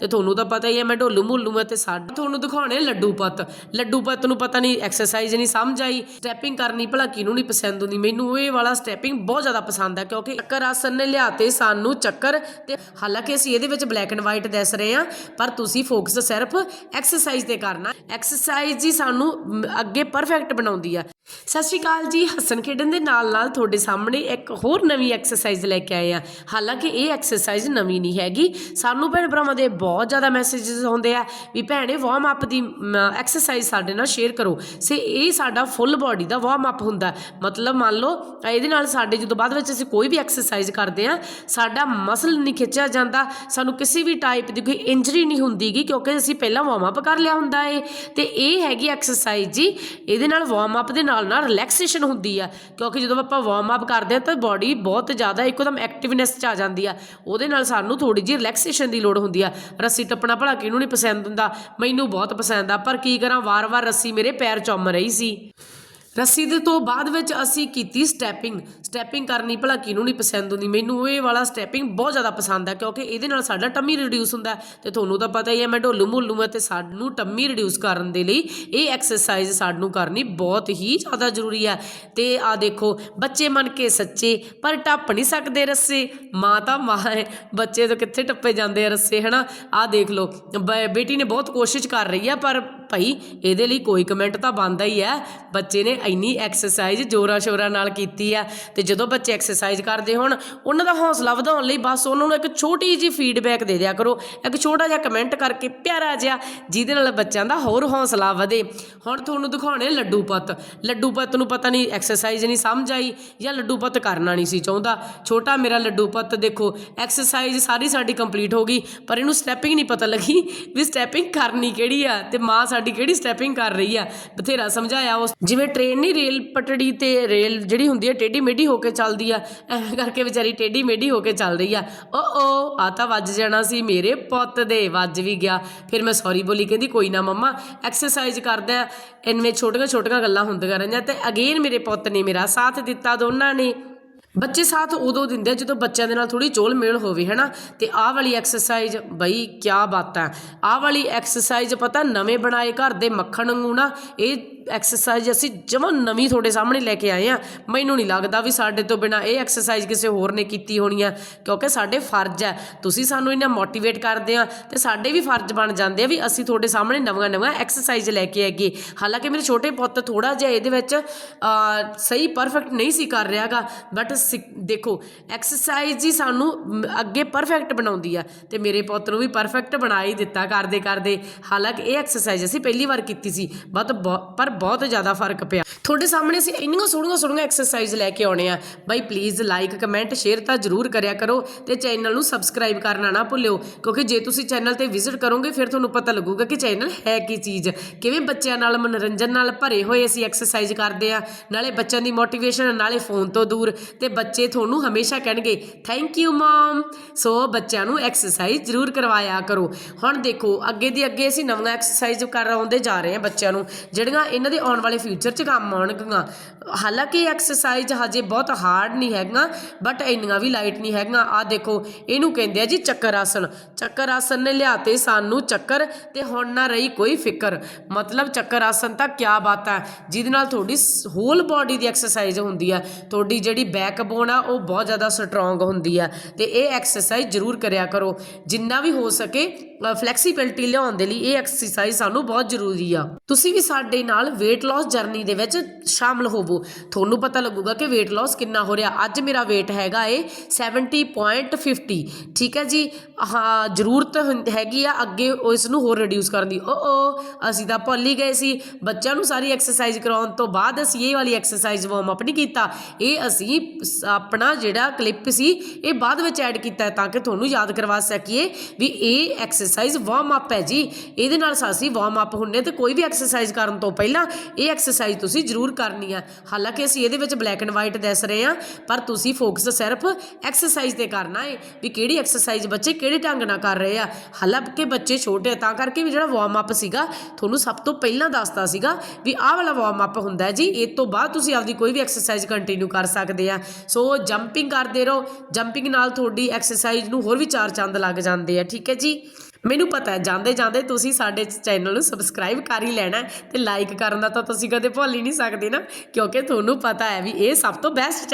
ਤੇ ਤੁਹਾਨੂੰ ਤਾਂ ਪਤਾ ਹੀ ਹੈ, ਮੈਂ ਢੋਲੂ ਮੁੱਲੂ ਹੈ ਤੇ ਸਾਡੇ ਤੁਹਾਨੂੰ ਦਿਖਾਉਣੇ ਲੱਡੂ ਪੱਤ। ਲੱਡੂ ਪੱਤ ਨੂੰ ਪਤਾ ਨਹੀਂ ਐਕਸਰਸਾਈਜ਼ ਨਹੀਂ ਸਮਝ ਆਈ। ਸਟੈਪਿੰਗ ਕਰਨੀ ਭਲਾ ਕਿਹਨੂੰ ਨਹੀਂ ਪਸੰਦ ਹੁੰਦੀ। ਮੈਨੂੰ ਇਹ ਵਾਲਾ ਸਟੈਪਿੰਗ ਬਹੁਤ ਜ਼ਿਆਦਾ ਪਸੰਦ ਹੈ ਕਿਉਂਕਿ ਚੱਕਰ ਆਸਨ ਨੇ ਲਿਆਤੇ ਸਾਨੂੰ ਚੱਕਰ ਤੇ ਹਾਲਾਂਕਿ ਅਸੀਂ ਇਹਦੇ ਵਿੱਚ ਬਲੈਕ ਐਂਡ ਵਾਈਟ ਦੱਸ ਰਹੇ ਹਾਂ, ਪਰ ਤੁਸੀਂ ਫੋਕਸ ਸਿਰਫ ਐਕਸਰਸਾਈਜ਼ ਤੇ ਕਰਨਾ। ਐਕਸਰਸਾਈਜ਼ ਹੀ ਸਾਨੂੰ ਅੱਗੇ ਪਰਫੈਕਟ ਬਣਾਉਂਦੀ ਆ। ਸਤਿ ਸ਼੍ਰੀ ਅਕਾਲ ਜੀ, ਹੱਸਣ ਖੇਡਣ ਦੇ ਨਾਲ ਨਾਲ ਤੁਹਾਡੇ ਸਾਹਮਣੇ ਇੱਕ ਹੋਰ ਨਵੀਂ ਐਕਸਰਸਾਈਜ਼ ਲੈ ਕੇ ਆਏ ਆ ਹਾਲਾਂਕਿ ਇਹ ਐਕਸਰਸਾਈਜ਼ ਨਵੀਂ ਨਹੀਂ ਹੈਗੀ। ਸਾਨੂੰ ਭੈਣ ਭਰਾਵਾਂ ਦੇ ਬਹੁਤ ਜ਼ਿਆਦਾ ਮੈਸੇजेस ਹੁੰਦੇ ਆ ਵੀ ਭੈਣੇ ਵਾਰਮ ਅਪ ਦੀ ਐਕਸਰਸਾਈਜ਼ ਸਾਡੇ ਨਾਲ ਸ਼ੇਅਰ ਕਰੋ। ਸੇ ਇਹ ਸਾਡਾ ਫੁੱਲ ਬਾਡੀ ਦਾ ਵਾਰਮ ਅਪ ਹੁੰਦਾ। ਮਤਲਬ ਮੰਨ ਲਓ, ਇਹਦੇ ਨਾਲ ਸਾਡੇ ਜਦੋਂ ਬਾਅਦ ਵਿੱਚ ਅਸੀਂ ਕੋਈ ਵੀ ਐਕਸਰਸਾਈਜ਼ ਕਰਦੇ ਆ ਸਾਡਾ ਮਸਲ ਨਹੀਂ ਖਿੱਚਿਆ ਜਾਂਦਾ। ਸਾਨੂੰ ਕਿਸੇ ਵੀ ਟਾਈਪ ਦੀ ਕੋਈ ਇੰਜਰੀ ਨਹੀਂ ਹੁੰਦੀਗੀ ਕਿਉਂਕਿ ਅਸੀਂ ਪਹਿਲਾਂ ਵਾਰਮ ਅਪ ਕਰ ਲਿਆ ਹੁੰਦਾ ਏ। ਤੇ ਇਹ ਹੈਗੀ ਐਕਸਰਸਾਈਜ਼ ਜੀ, ਇਹਦੇ ਨਾਲ ਵਾਰਮ ਅਪ ਦੇ ਨਾਲ ਨਾਲ ਰਿਲੈਕਸੇਸ਼ਨ ਹੁੰਦੀ ਆ। ਕਿਉਂਕਿ ਜਦੋਂ ਆਪਾਂ ਵਾਰਮ ਅਪ ਕਰਦੇ ਆ ਤਾਂ ਬਾਡੀ ਬਹੁਤ ਜ਼ਿਆਦਾ ਇੱਕਦਮ ਐਕਟਿਵਨੈਸ ਚ ਆ ਜਾਂਦੀ ਆ। ਉਹਦੇ ਨਾਲ ਸਾਨੂੰ ਥੋੜੀ ਜਿਹੀ ਰਿਲੈਕਸੇਸ਼ਨ ਦੀ ਲੋੜ ਹੁੰਦੀ ਆ। ਰੱਸੀ ਟੱਪਣਾ ਭਲਾ ਕਿਹਨੂੰ ਨਹੀਂ ਪਸੰਦ ਹੁੰਦਾ। ਮੈਨੂੰ ਬਹੁਤ ਪਸੰਦ ਆ। ਪਰ ਕੀ ਕਰਾਂ? ਵਾਰ-ਵਾਰ ਰੱਸੀ ਮੇਰੇ ਪੈਰ ਚੁੰਮ ਰਹੀ ਸੀ। ਰੱਸੀ ਦੇ ਤੋਂ ਬਾਅਦ ਵਿੱਚ ਅਸੀਂ ਕੀਤੀ ਸਟੈਪਿੰਗ ਸਟੈਪਿੰਗ ਕਰਨੀ ਭਲਾ ਕਿਹਨੂੰ ਨਹੀਂ ਪਸੰਦ ਹੁੰਦੀ? ਮੈਨੂੰ ਇਹ ਵਾਲਾ ਸਟੈਪਿੰਗ ਬਹੁਤ ਜ਼ਿਆਦਾ ਪਸੰਦ ਹੈ ਕਿਉਂਕਿ ਇਹਦੇ ਨਾਲ ਸਾਡਾ ਟੰਮੀ ਰਿਡਿਊਸ ਹੁੰਦਾ ਹੈ। ਤੇ ਤੁਹਾਨੂੰ ਤਾਂ ਪਤਾ ਹੀ ਹੈ, ਮੈਂ ਢੋਲੂ ਮੋਲੂ ਹੈ ਤੇ ਸਾਨੂੰ ਟੰਮੀ ਰਿਡਿਊਸ ਕਰਨ ਦੇ ਲਈ ਇਹ ਐਕਸਰਸਾਈਜ਼ ਸਾਨੂੰ ਕਰਨੀ ਬਹੁਤ ਹੀ ਜ਼ਿਆਦਾ ਜ਼ਰੂਰੀ ਹੈ। ਤੇ ਆ ਦੇਖੋ, ਬੱਚੇ ਮੰਨ ਕੇ ਸੱਚੇ, ਪਰ ਟੱਪ ਨਹੀਂ ਸਕਦੇ ਰੱਸੇ। ਮਾਂ ਤਾਂ ਮਾਂ ਹੈ, ਬੱਚੇ ਤਾਂ ਕਿੱਥੇ ਟੱਪੇ ਜਾਂਦੇ ਆ ਰੱਸੇ, ਹਨਾ? ਆ ਦੇਖ ਲਓ, ਬ- ਬੇਟੀ ਨੇ ਬਹੁਤ ਕੋਸ਼ਿਸ਼ ਕਰ ਰਹੀ ਹੈ, ਪਰ ਭਾਈ, ਇਹਦੇ ਲਈ ਕੋਈ ਕਮੈਂਟ ਤਾਂ ਬਣਦਾ ਹੀ ਹੈ। ਬੱਚੇ ਨੇ ਇੰਨੀ ਐਕਸਰਸਾਈਜ਼ ਜ਼ੋਰਾਂ ਸ਼ੋਰਾਂ ਨਾਲ ਕੀਤੀ ਆ ਤੇ ਜਦੋਂ ਬੱਚੇ ਐਕਸਰਸਾਈਜ਼ ਕਰਦੇ ਹੋਣ, ਉਹਨਾਂ ਦਾ ਹੌਸਲਾ ਵਧਾਉਣ ਲਈ ਬਸ ਉਹਨਾਂ ਨੂੰ ਇੱਕ ਛੋਟੀ ਜਿਹੀ ਫੀਡਬੈਕ ਦੇ ਦਿਆ ਕਰੋ। ਇੱਕ ਛੋਟਾ ਜਿਹਾ ਕਮੈਂਟ ਕਰਕੇ ਪਿਆਰਾ ਜਿਹਾ, ਜਿਹਦੇ ਨਾਲ ਬੱਚਿਆਂ ਦਾ ਹੋਰ ਹੌਸਲਾ ਵਧੇ। ਹੁਣ ਤੁਹਾਨੂੰ ਦਿਖਾਉਣੇ ਲੱਡੂ ਪੱਤ। ਲੱਡੂ ਪੱਤ ਨੂੰ ਪਤਾ ਨਹੀਂ ਐਕਸਰਸਾਈਜ਼ ਨਹੀਂ ਸਮਝ ਆਈ ਜਾਂ ਲੱਡੂ ਪੱਤ ਕਰਨਾ ਨਹੀਂ ਸੀ ਚਾਹੁੰਦਾ। ਛੋਟਾ ਮੇਰਾ ਲੱਡੂ ਪੱਤ ਦੇਖੋ ਐਕਸਰਸਾਈਜ਼ ਸਾਰੀ ਸਾਡੀ ਕੰਪਲੀਟ ਹੋ ਗਈ, ਪਰ ਇਹਨੂੰ ਸਟੈਪਿੰਗ ਨਹੀਂ ਪਤਾ ਲੱਗੀ ਵੀ ਸਟੈਪਿੰਗ ਕਰਨੀ ਕਿਹੜੀ ਆ ਤੇ ਮਾਂ ਸਾਡੀ ਕਿਹੜੀ ਸਟੈਪਿੰਗ ਕਰ ਰਹੀ ਆ। ਬਥੇਰਾ ਸਮਝਾਇਆ ਉਸ ਜਿਵੇਂ ਟ੍ਰੇਨ ਇੰਨੀ ਰੇਲ ਪਟੜੀ ਤੇ ਰੇਲ ਜਿਹੜੀ ਹੁੰਦੀ ਹੈ ਟੇਢੀ ਮੇਢੀ ਹੋ ਕੇ ਚੱਲਦੀ ਆ ਐਵੇਂ ਕਰਕੇ ਵਿਚਾਰੀ ਟੇਢੀ ਮੇਢੀ ਹੋ ਕੇ ਚੱਲ ਰਹੀ ਆ। ਓ ਓ ਆ ਤਾਂ ਵੱਜ ਜਾਣਾ ਸੀ, ਮੇਰੇ ਪੁੱਤ ਦੇ ਵੱਜ ਵੀ ਗਿਆ। ਫਿਰ ਮੈਂ ਸੌਰੀ ਬੋਲੀ, ਕਹਿੰਦੀ, ਕੋਈ ਨਾ ਮੰਮਾ ਐਕਸਰਸਾਈਜ਼ ਕਰਦਾ ਇਨਵੇਂ ਛੋਟੀਆਂ ਛੋਟੀਆਂ ਗੱਲਾਂ ਹੁੰਦੀਆਂ ਰਹੀਆਂ ਤੇ ਅਗੇਨ ਮੇਰੇ ਪੁੱਤ ਨੇ ਮੇਰਾ ਸਾਥ ਦਿੱਤਾ ਦੋਨਾਂ ਨੇ। ਬੱਚੇ ਸਾਥ ਉਦੋਂ ਦਿੰਦੇ ਆ ਜਦੋਂ ਬੱਚਿਆਂ ਦੇ ਨਾਲ ਥੋੜੀ ਚੋਲ ਮੇਲ ਹੋਵੇ ਹੈਨਾ ਤੇ ਆਹ ਵਾਲੀ ਐਕਸਰਸਾਈਜ਼ ਬਈ ਕੀ ਬਾਤ ਹੈ। ਆਹ ਵਾਲੀ ਐਕਸਰਸਾਈਜ਼ ਪਤਾ ਨਵੇਂ ਬਣਾਏ ਘਰ ਦੇ ਮੱਖਣ ਵਾਂਗੂ ਨਾ, ਇਹ ਐਕਸਰਸਾਈਜ਼ ਅਸੀਂ ਜਮਾਂ ਨਵੀਂ ਤੁਹਾਡੇ ਸਾਹਮਣੇ ਲੈ ਕੇ ਆਏ ਆ। ਮੈਨੂੰ ਨਹੀਂ ਲੱਗਦਾ ਵੀ ਸਾਡੇ ਤੋਂ ਬਿਨਾ ਇਹ ਐਕਸਰਸਾਈਜ਼ ਕਿਸੇ ਹੋਰ ਨੇ ਕੀਤੀ ਹੋਣੀ ਆ, ਕਿਉਂਕਿ ਸਾਡੇ ਫਰਜ਼ ਹੈ। ਤੁਸੀਂ ਸਾਨੂੰ ਇਹਨਾਂ ਮੋਟੀਵੇਟ ਕਰਦੇ ਆ ਤੇ ਸਾਡੇ ਵੀ ਫਰਜ਼ ਬਣ ਜਾਂਦੇ ਆ ਵੀ ਅਸੀਂ ਤੁਹਾਡੇ ਸਾਹਮਣੇ ਨਵਾਂ ਨਵਾਂ ਐਕਸਰਸਾਈਜ਼ ਲੈ ਕੇ ਆਈਏ। ਹਾਲਾਂਕਿ ਮੇਰੇ ਛੋਟੇ ਪੁੱਤ ਥੋੜਾ ਜਿਹਾ ਇਹਦੇ ਵਿੱਚ ਸਹੀ ਪਰਫੈਕਟ ਨਹੀਂ ਸੀ ਕਰ ਰਿਹਾਗਾ ਬਟ ਦੇਖੋ ਐਕਸਰਸਾਈਜ਼ ਹੀ ਸਾਨੂੰ ਅੱਗੇ ਪਰਫੈਕਟ ਬਣਾਉਂਦੀ ਆ ਤੇ ਮੇਰੇ ਪੁੱਤ ਨੂੰ ਵੀ ਪਰਫੈਕਟ ਬਣਾ ਹੀ ਦਿੱਤਾ ਕਰਦੇ ਕਰਦੇ। ਹਾਲਾਂਕਿ ਇਹ ਐਕਸਰਸਾਈਜ਼ ਅਸੀਂ ਪਹਿਲੀ ਵਾਰ ਕੀਤੀ ਸੀ ਬਟ ਬਹੁ- ਪਰ ਬਹੁਤ ਜ਼ਿਆਦਾ ਫ਼ਰਕ ਪਿਆ। ਤੁਹਾਡੇ ਸਾਹਮਣੇ ਅਸੀਂ ਇੰਨੀਆਂ ਸੋਹਣੀਆਂ ਸੋਹਣੀਆਂ ਐਕਸਰਸਾਈਜ਼ ਲੈ ਕੇ ਆਉਣੇ ਆ। ਬਾਈ ਪਲੀਜ਼ ਲਾਈਕ ਕਮੈਂਟ ਸ਼ੇਅਰ ਤਾਂ ਜ਼ਰੂਰ ਕਰਿਆ ਕਰੋ ਤੇ ਚੈਨਲ ਨੂੰ ਸਬਸਕ੍ਰਾਈਬ ਕਰਨਾ ਨਾ ਭੁੱਲਿਓ, ਕਿਉਂਕਿ ਜੇ ਤੁਸੀਂ ਚੈਨਲ ਤੇ ਵਿਜ਼ਿਟ ਕਰੋਗੇ, ਫਿਰ ਤੁਹਾਨੂੰ ਪਤਾ ਲੱਗੂਗਾ ਕਿ ਚੈਨਲ ਹੈ ਕੀ ਚੀਜ਼। ਕਿਵੇਂ ਬੱਚਿਆਂ ਨਾਲ ਮਨੋਰੰਜਨ ਨਾਲ ਭਰੇ ਹੋਏ ਅਸੀਂ ਐਕਸਰਸਾਈਜ਼ ਕਰਦੇ ਆ, ਨਾਲੇ ਬੱਚਿਆਂ ਦੀ ਮੋਟੀਵੇਸ਼ਨ ਨਾਲੇ ਫੋਨ ਤੋਂ ਦੂਰ ਤੇ ਬੱਚੇ ਤੁਹਾਨੂੰ ਹਮੇਸ਼ਾ ਕਹਿਣਗੇ ਥੈਂਕ ਯੂ ਮਮ ਸੋ ਬੱਚਿਆਂ ਨੂੰ ਐਕਸਰਸਾਈਜ਼ ਜ਼ਰੂਰ ਕਰਵਾਇਆ ਕਰੋ। ਹੁਣ ਦੇਖੋ, ਅੱਗੇ ਦੀ ਅੱਗੇ ਅਸੀਂ ਨਵੀਆਂ ਐਕਸਰਸਾਈਜ਼ ਕਰਾਉਂਦੇ ਜਾ ਰਹੇ ਹਾਂ ਬੱਚਿਆਂ ਨੂੰ, ਜਿਹੜੀਆਂ ਇਹਨਾਂ ਦੇ ਆਉਣ ਵਾਲੇ ਫਿਊਚਰ 'ਚ ਕੰਮ ਆਉਣਗੀਆਂ। ਹਾਲਾਂਕਿ ਐਕਸਰਸਾਈਜ਼ ਹਜੇ ਬਹੁਤ ਹਾਰਡ ਨਹੀਂ ਹੈਗੀਆਂ ਬਟ ਇੰਨੀਆਂ ਵੀ ਲਾਈਟ ਨਹੀਂ ਹੈਗੀਆਂ। ਆ ਦੇਖੋ, ਇਹਨੂੰ ਕਹਿੰਦੇ ਆ ਜੀ ਚੱਕਰ ਆਸਨ ਚੱਕਰ ਆਸਨ ਨੇ ਲਿਆਤੇ ਸਾਨੂੰ ਚੱਕਰ ਤੇ ਹੁਣ ਨਾ ਰਹੀ ਕੋਈ ਫਿਕਰ। ਮਤਲਬ ਚੱਕਰ ਆਸਨ ਤਾਂ ਕਿਆ ਬਾਤ ਹੈ, ਜਿਹਦੇ ਨਾਲ ਤੁਹਾਡੀ ਹੋਲ ਬਾਡੀ ਦੀ ਐਕਸਰਸਾਈਜ਼ ਹੁੰਦੀ ਆ ਤੁਹਾਡੀ ਜਿਹੜੀ ਬੈਕ ਬੋਨ ਆ, ਉਹ ਬਹੁਤ ਜ਼ਿਆਦਾ ਸਟਰੋਂਗ ਹੁੰਦੀ ਆ। ਤੇ ਇਹ ਐਕਸਰਸਾਈਜ਼ ਜ਼ਰੂਰ ਕਰਿਆ ਕਰੋ। ਜਿੰਨਾ ਵੀ ਹੋ ਸਕੇ ਫਲੈਕਸੀਬਿਲਟੀ ਲਿਆਉਣ ਦੇ ਲਈ ਇਹ ਐਕਸਰਸਾਈਜ਼ ਸਾਨੂੰ ਬਹੁਤ ਜ਼ਰੂਰੀ ਆ। ਤੁਸੀਂ ਵੀ ਸਾਡੇ ਨਾਲ weight loss ਜਰਨੀ ਦੇ ਵਿੱਚ ਸ਼ਾਮਲ ਹੋਵੋ। ਤੁਹਾਨੂੰ ਪਤਾ ਲੱਗੂਗਾ ਕਿ weight loss ਕਿੰਨਾ ਹੋ ਰਿਹਾ। ਅੱਜ ਮੇਰਾ weight ਹੈਗਾ ਏ 70.50 ਠੀਕ ਹੈ ਜੀ? ਹਾਂ, ਜ਼ਰੂਰਤ ਹੁੰਦ- ਹੈਗੀ ਆ ਅੱਗੇ ਇਸ ਨੂੰ ਹੋਰ ਰਿਡਿਊਸ ਕਰਨ ਦੀ। ਓ ਓ ਅਸੀਂ ਤਾਂ ਭੁੱਲ ਹੀ ਗਏ ਸੀ। ਬੱਚਿਆਂ ਨੂੰ ਸਾਰੀ ਐਕਸਰਸਾਈਜ਼ ਕਰਾਉਣ ਤੋਂ ਬਾਅਦ ਅਸੀਂ ਇਹ ਵਾਲੀ ਐਕਸਰਸਾਈਜ਼ ਵਾਰਮ ਅਪ ਨਹੀਂ ਕੀਤਾ। ਇਹ ਅਸੀਂ ਆਪਣਾ ਜਿਹੜਾ ਕਲਿੱਪ ਸੀ, ਇਹ ਬਾਅਦ ਵਿੱਚ ਐਡ ਕੀਤਾ ਤਾਂ ਕਿ ਤੁਹਾਨੂੰ ਯਾਦ ਕਰਵਾ ਸਕੀਏ ਵੀ ਇਹ ਐਕਸਰਸਾਈਜ਼ ਵਾਰਮ ਅਪ ਹੈ ਜੀ। ਇਹਦੇ ਨਾਲ ਅਸੀਂ ਵਾਰਮ ਅਪ ਹੁੰਨੇ ਤੇ ਕੋਈ ਵੀ ਐਕਸਰਸਾਈਜ਼ ਕਰਨ ਤੋਂ ਪਹਿਲਾਂ ਇਹ ਐਕਸਰਸਾਈਜ਼ ਤੁਸੀਂ ਜ਼ਰੂਰ ਕਰਨੀ ਆ। ਹਾਲਾਂਕਿ ਅਸੀਂ ਇਹਦੇ ਵਿੱਚ ਬਲੈਕ ਐਂਡ ਵਾਈਟ ਦੱਸ ਰਹੇ ਆ, ਪਰ ਤੁਸੀਂ ਫੋਕਸ ਸਿਰਫ ਐਕਸਰਸਾਈਜ਼ ਤੇ ਕਰਨਾ ਹੈ ਵੀ ਕਿਹੜੀ ਐਕਸਰਸਾਈਜ਼ ਬੱਚੇ ਕਿਹੜੇ ਢੰਗ ਨਾਲ ਕਰ ਰਹੇ ਆ। ਹਾਲਾਂਕਿ ਬੱਚੇ ਛੋਟੇ ਆ, ਤਾਂ ਕਰਕੇ ਵੀ ਜਿਹੜਾ ਵਾਰਮ ਅਪ ਸੀਗਾ, ਤੁਹਾਨੂੰ ਸਭ ਤੋਂ ਪਹਿਲਾਂ ਦੱਸਦਾ ਸੀਗਾ ਵੀ ਆਹ ਵਾਲਾ ਵਾਰਮ ਅਪ ਹੁੰਦਾ ਜੀ, ਇਹ ਤੋਂ ਬਾਅਦ ਤੁਸੀਂ ਆਪਦੀ ਕੋਈ ਵੀ ਐਕਸਰਸਾਈਜ਼ ਕੰਟੀਨਿਊ ਕਰ ਸਕਦੇ ਆ। ਸੋ ਜੰਪਿੰਗ ਕਰਦੇ ਰਹੋ। ਜੰਪਿੰਗ ਨਾਲ ਤੁਹਾਡੀ ਐਕਸਰਸਾਈਜ਼ ਨੂੰ ਹੋਰ ਵੀ ਚਾਰ ਚੰਦ ਲੱਗ ਜਾਂਦੇ ਆ, ਠੀਕ ਹੈ ਜੀ? ਮੈਨੂੰ ਪਤਾ ਹੈ, ਜਾਂਦੇ ਜਾਂਦੇ ਤੁਸੀਂ ਸਾਡੇ ਚੈਨਲ ਨੂੰ ਸਬਸਕ੍ਰਾਈਬ ਕਰ ਹੀ ਲੈਣਾ ਤੇ ਲਾਈਕ ਕਰਨ ਦਾ ਤਾਂ ਤੁਸੀਂ ਕਦੇ ਭੁੱਲ ਹੀ ਨਹੀਂ ਸਕਦੇ ਨਾ, ਕਿਉਂਕਿ ਤੁਹਾਨੂੰ ਪਤਾ ਹੈ ਵੀ ਇਹ ਸਭ ਤੋਂ ਬੈਸਟ